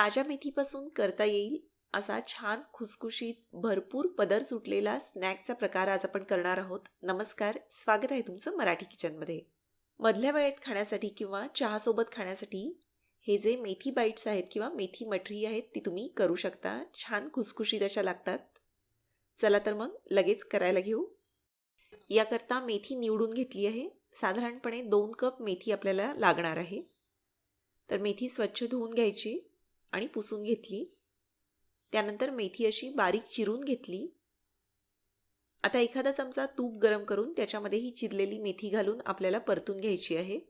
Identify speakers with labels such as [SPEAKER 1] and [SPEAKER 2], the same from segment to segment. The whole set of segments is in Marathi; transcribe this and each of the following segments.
[SPEAKER 1] ताज्या मेथीपासून करता येईल असा छान खुसखुशीत भरपूर पदर सुटलेला स्नॅकचा प्रकार आज आपण करणार आहोत. नमस्कार स्वागत आहे तुमचं मराठी किचनमध्ये. मधल्या वेळेत खाण्यासाठी किंवा चहासोबत खाण्यासाठी हे जे मेथी बाईट्स आहेत किंवा मेथी मठरी आहेत ती तुम्ही करू शकता. छान खुसखुशीत अशा लागतात. चला तर मग लगेच करायला घेऊ. याकरता मेथी निवडून घेतली आहे. साधारणपणे दोन कप मेथी आपल्याला लागणार आहे. तर मेथी स्वच्छ धुवून घ्यायची. आणि पुसून घेतली. त्यानंतर मेथी अशी बारीक चिरून घेतली. आता एखादा चमचा तूप गरम करून त्याच्यामध्ये ही चिरलेली मेथी घालून आपल्याला परतून घ्यायची आहे.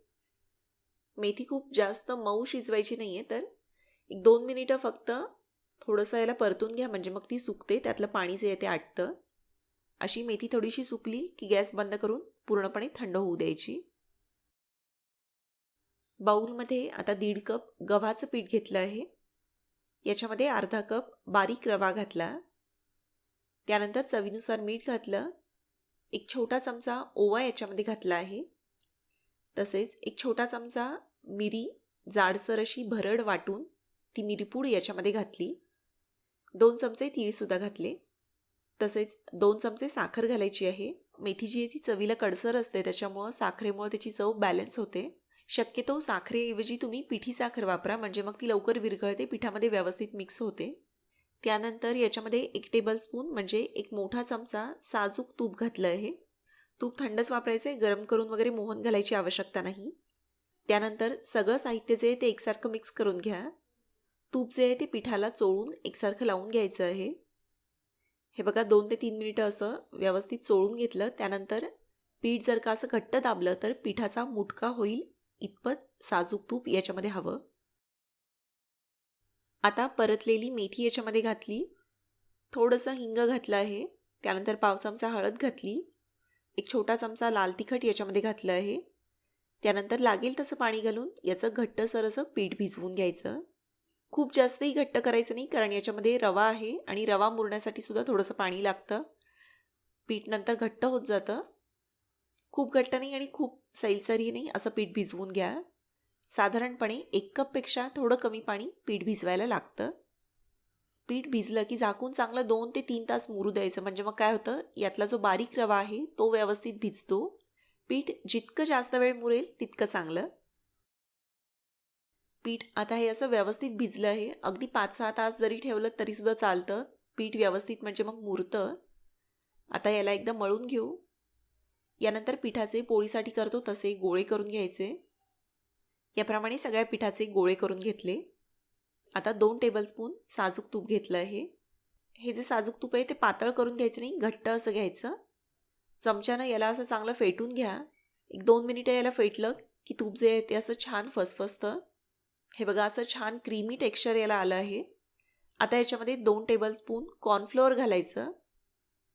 [SPEAKER 1] मेथी खूप जास्त मऊ शिजवायची नाही आहे तर एक दोन मिनिटं फक्त थोडंसं याला परतून घ्या म्हणजे मग ती सुकते त्यातलं पाणी जे आहे ते आटतं. अशी मेथी थोडीशी सुकली की गॅस बंद करून पूर्णपणे थंड होऊ द्यायची. बाऊलमध्ये आता दीड कप गव्हाचं पीठ घेतलं आहे. याच्यामध्ये अर्धा कप बारीक रवा घातला. त्यानंतर चवीनुसार मीठ घातलं. एक छोटा चमचा ओवा याच्यामध्ये घातला आहे. तसेच एक छोटा चमचा मिरी जाडसर अशी भरड वाटून ती मिरीपूड याच्यामध्ये घातली. दोन चमचे तीळसुद्धा घातले. तसेच दोन चमचे साखर घालायची आहे. मेथी जी आहे ती चवीला कडसर असते त्याच्यामुळं साखरेमुळं त्याची चव बॅलन्स होते. शक्यतो साखरेऐवजी तुम्ही पिठी साखर वापरा म्हणजे मग ती लवकर विरघळते पिठामध्ये व्यवस्थित मिक्स होते. त्यानंतर याच्यामध्ये एक टेबलस्पून म्हणजे एक मोठा चमचा साजूक तूप घातलं आहे. तूप थंडच वापरायचं आहे गरम करून वगैरे मोहन घालायची आवश्यकता नाही. त्यानंतर सगळं साहित्य जे आहे ते एकसारखं मिक्स करून घ्या. तूप जे आहे ते पिठाला चोळून एकसारखं लावून घ्यायचं आहे. हे बघा दोन ते तीन मिनिटं असं व्यवस्थित चोळून घेतलं. त्यानंतर पीठ जर का असं घट्ट दाबलं तर पिठाचा मुटका होईल. इतपत साजूक तूप याच्यामध्ये हवं? आता परतलेली मेथी याच्यामध्ये घातली. थोडंसं हिंग घातलं आहे. त्यानंतर पाव चमचा हळद घातली. एक छोटा चमचा लाल तिखट याच्यामध्ये घातलं आहे. त्यानंतर लागेल तसं पाणी घालून याचं घट्टसर असं पीठ भिजवून घ्यायचं. खूप जास्तही घट्ट करायचं नाही कारण याच्यामध्ये रवा आहे आणि रवा मुरण्यासाठी सुद्धा थोडंसं पाणी लागतं. पीठ नंतर घट्ट होत जातं. खूप घट्ट नाही आणि खूप सैलसरही नाही असं पीठ भिजवून घ्या. साधारणपणे एक कपपेक्षा थोडं कमी पाणी पीठ भिजवायला लागतं. पीठ भिजलं की झाकून चांगलं दोन ते तीन तास मुरू द्यायचं. म्हणजे मग काय होतं यातला जो बारीक रवा आहे तो व्यवस्थित भिजतो. पीठ जितकं जास्त वेळ मुरेल तितकं चांगलं. पीठ आता हे असं व्यवस्थित भिजलं आहे. अगदी पाच सहा तास जरी ठेवलं तरीसुद्धा चालतं. पीठ व्यवस्थित म्हणजे मग मुरतं. आता याला एकदा मळून घेऊ. यानंतर पिठाचे पोळीसाठी करतो तसे गोळे करून घ्यायचे. याप्रमाणे सगळ्या पिठाचे गोळे करून घेतले. आता दोन टेबलस्पून साजूक तूप घेतलं आहे. हे जे साजूक तूप आहे ते पातळ करून घ्यायचं नाही घट्ट असं घ्यायचं. चमच्यानं याला असं चांगलं फेटून घ्या. एक दोन मिनिटं याला फेटलं की तूप जे आहे ते असं छान फसफसतं. हे बघा असं छान क्रीमी टेक्स्चर याला आलं आहे. आता याच्यामध्ये दोन टेबलस्पून कॉर्नफ्लोअर घालायचं.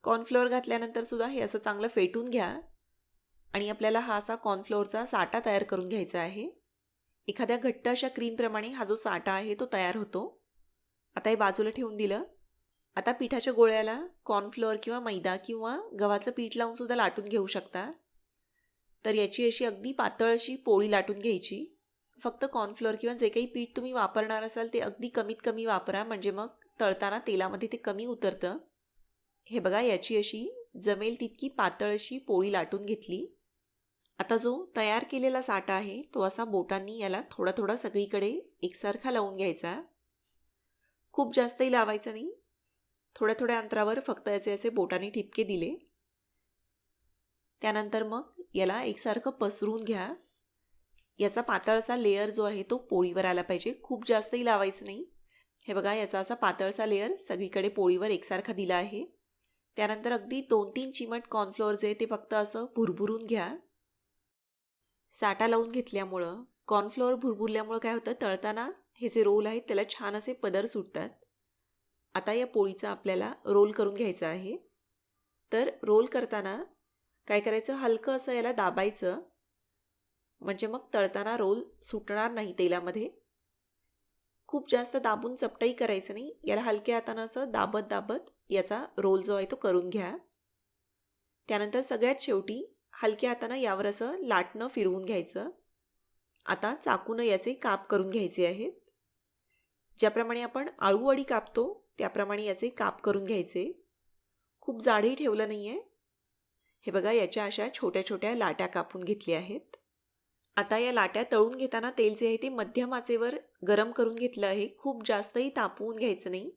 [SPEAKER 1] कॉर्नफ्लोअर घातल्यानंतर सुद्धा हे असं चांगलं फेटून घ्या. आणि आपल्याला हा असा कॉर्नफ्लोअरचा साठा तयार करून घ्यायचा आहे. एखाद्या घट्ट अशा क्रीमप्रमाणे हा जो साठा आहे तो तयार होतो. आता हे बाजूला ठेवून दिलं. आता पिठाच्या गोळ्याला कॉर्नफ्लोअर किंवा मैदा किंवा गव्हाचं पीठ लावूनसुद्धा लाटून घेऊ शकता. तर याची अशी अगदी पातळ अशी पोळी लाटून घ्यायची. फक्त कॉर्नफ्लोअर किंवा जे काही पीठ तुम्ही वापरणार असाल ते अगदी कमीत कमी वापरा. म्हणजे मग तळताना तेलामध्ये ते कमी उतरतं. हे बघा याची अशी जमेल तितकी पातळ अशी पोळी लाटून घेतली. आता जो तयार केलेला साठा आहे तो असा बोटांनी याला थोडा थोडा सगळीकडे एकसारखा लावून घ्यायचा. खूप जास्तही लावायचं नाही. थोड्या थोड्या अंतरावर फक्त याचे असे बोटाने ठिपके दिले. त्यानंतर मग याला एकसारखं पसरून घ्या. याचा पातळसा लेअर जो आहे तो पोळीवर आला पाहिजे. खूप जास्तही लावायचं नाही. हे बघा याचा असा पातळसा लेअर सगळीकडे पोळीवर एकसारखा दिला आहे. त्यानंतर अगदी दोन तीन चिमट कॉर्नफ्लोअर जे ते फक्त असं भुरभुरून घ्या. साठा लावून घेतल्यामुळं कॉर्नफ्लोअर भुरभुरल्यामुळं काय होतं तळताना हे जे रोल आहेत त्याला छान असे पदर सुटतात. आता या पोळीचा आपल्याला रोल करून घ्यायचा आहे. तर रोल करताना काय करायचं? हलकं असं याला दाबायचं. म्हणजे मग तळताना रोल सुटणार नाही तेलामध्ये. खूप जास्त दाबून चपटाई करायचं नाही. याला हलक्या हातानं असं दाबत दाबत याचा रोल जो आहे तो करून घ्या. त्यानंतर सगळ्यात शेवटी हलक्या हातानं यावर असं लाटणं फिरवून घ्यायचं. आता चाकूनं याचे काप करून घ्यायचे आहेत. ज्याप्रमाणे आपण आळूवडी कापतो त्याप्रमाणे याचे काप करून घ्यायचे. खूप जाडही ठेवलं नाही आहे हे बघा याच्या अशा छोट्या छोट्या लाट्या कापून घेतल्या आहेत. आता या लाट्या तळून घेताना तेल जे आहे ते मध्यम आचेवर गरम करून घेतलं आहे. खूप जास्तही तापवून घ्यायचं नाही.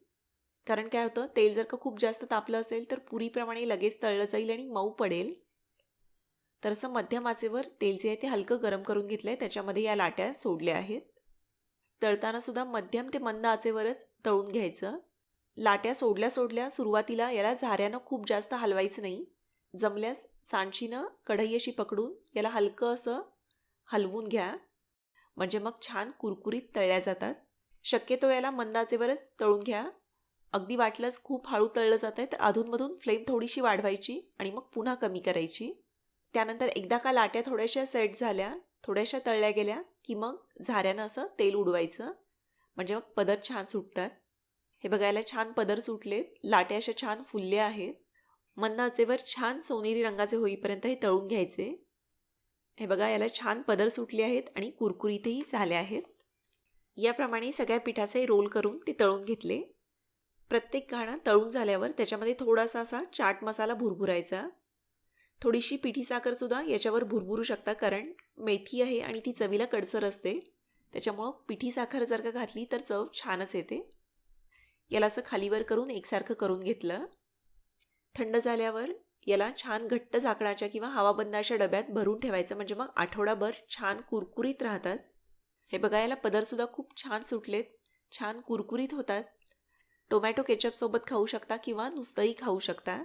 [SPEAKER 1] कारण काय होतं तेल जर का खूप जास्त तापलं असेल तर पुरीप्रमाणे लगेच तळलं जाईल आणि मऊ पडेल. तर असं मध्यम आचेवर तेल जे आहे ते हलकं गरम करून घेतलं आहे त्याच्यामध्ये या लाट्या सोडल्या आहेत. तळताना सुद्धा मध्यम ते मंद आचेवरच तळून घ्यायचं. लाट्या सोडल्या सोडल्या सुरुवातीला याला झाऱ्यानं खूप जास्त हलवायचं नाही. जमल्यास सांडशीनं कढई अशी पकडून याला हलकं असं हलवून घ्या. म्हणजे मग छान कुरकुरीत तळल्या जातात. शक्यतो याला मंदाचेवरच तळून घ्या. अगदी वाटलंच खूप हळू तळलं जात आहे तर अधूनमधून फ्लेम थोडीशी वाढवायची आणि मग पुन्हा कमी करायची. त्यानंतर एकदा का लाट्या थोड्याशा सेट झाल्या थोड्याशा तळल्या गेल्या की मग झाऱ्यानं असं तेल उडवायचं. म्हणजे मग पदर छान सुटतात. हे बघायला छान पदर सुटलेत. लाट्या अशा छान फुलल्या आहेत. मन्नाचेवर छान सोनेरी रंगाचे होईपर्यंत हे तळून घ्यायचे. हे बघा याला छान पदर सुटले आहेत आणि कुरकुरीतही झाले आहेत. याप्रमाणे सगळ्या पिठाचे रोल करून ते तळून घेतले. प्रत्येक घाणा तळून झाल्यावर त्याच्यामध्ये थोडासा असा चाट मसाला भुरभुरायचा. थोडीशी पिठी साखरसुद्धा याच्यावर भुरभुरू शकता कारण मेथी आहे आणि ती चवीला कडसर असते. त्याच्यामुळं पिठी साखर जर का घातली तर चव छानच येते. याला असं खालीवर करून एकसारखं करून घेतलं. थंड झाल्यावर याला छान घट्ट झाकणाच्या किंवा हवाबंद अशा डब्यात भरून ठेवायचं म्हणजे मग आठवडाभर छान कुरकुरीत राहतात. हे बघा याला पदरसुद्धा खूप छान सुटलेत छान कुरकुरीत होतात. टोमॅटो केचपसोबत खाऊ शकता किंवा नुसतंही खाऊ शकता.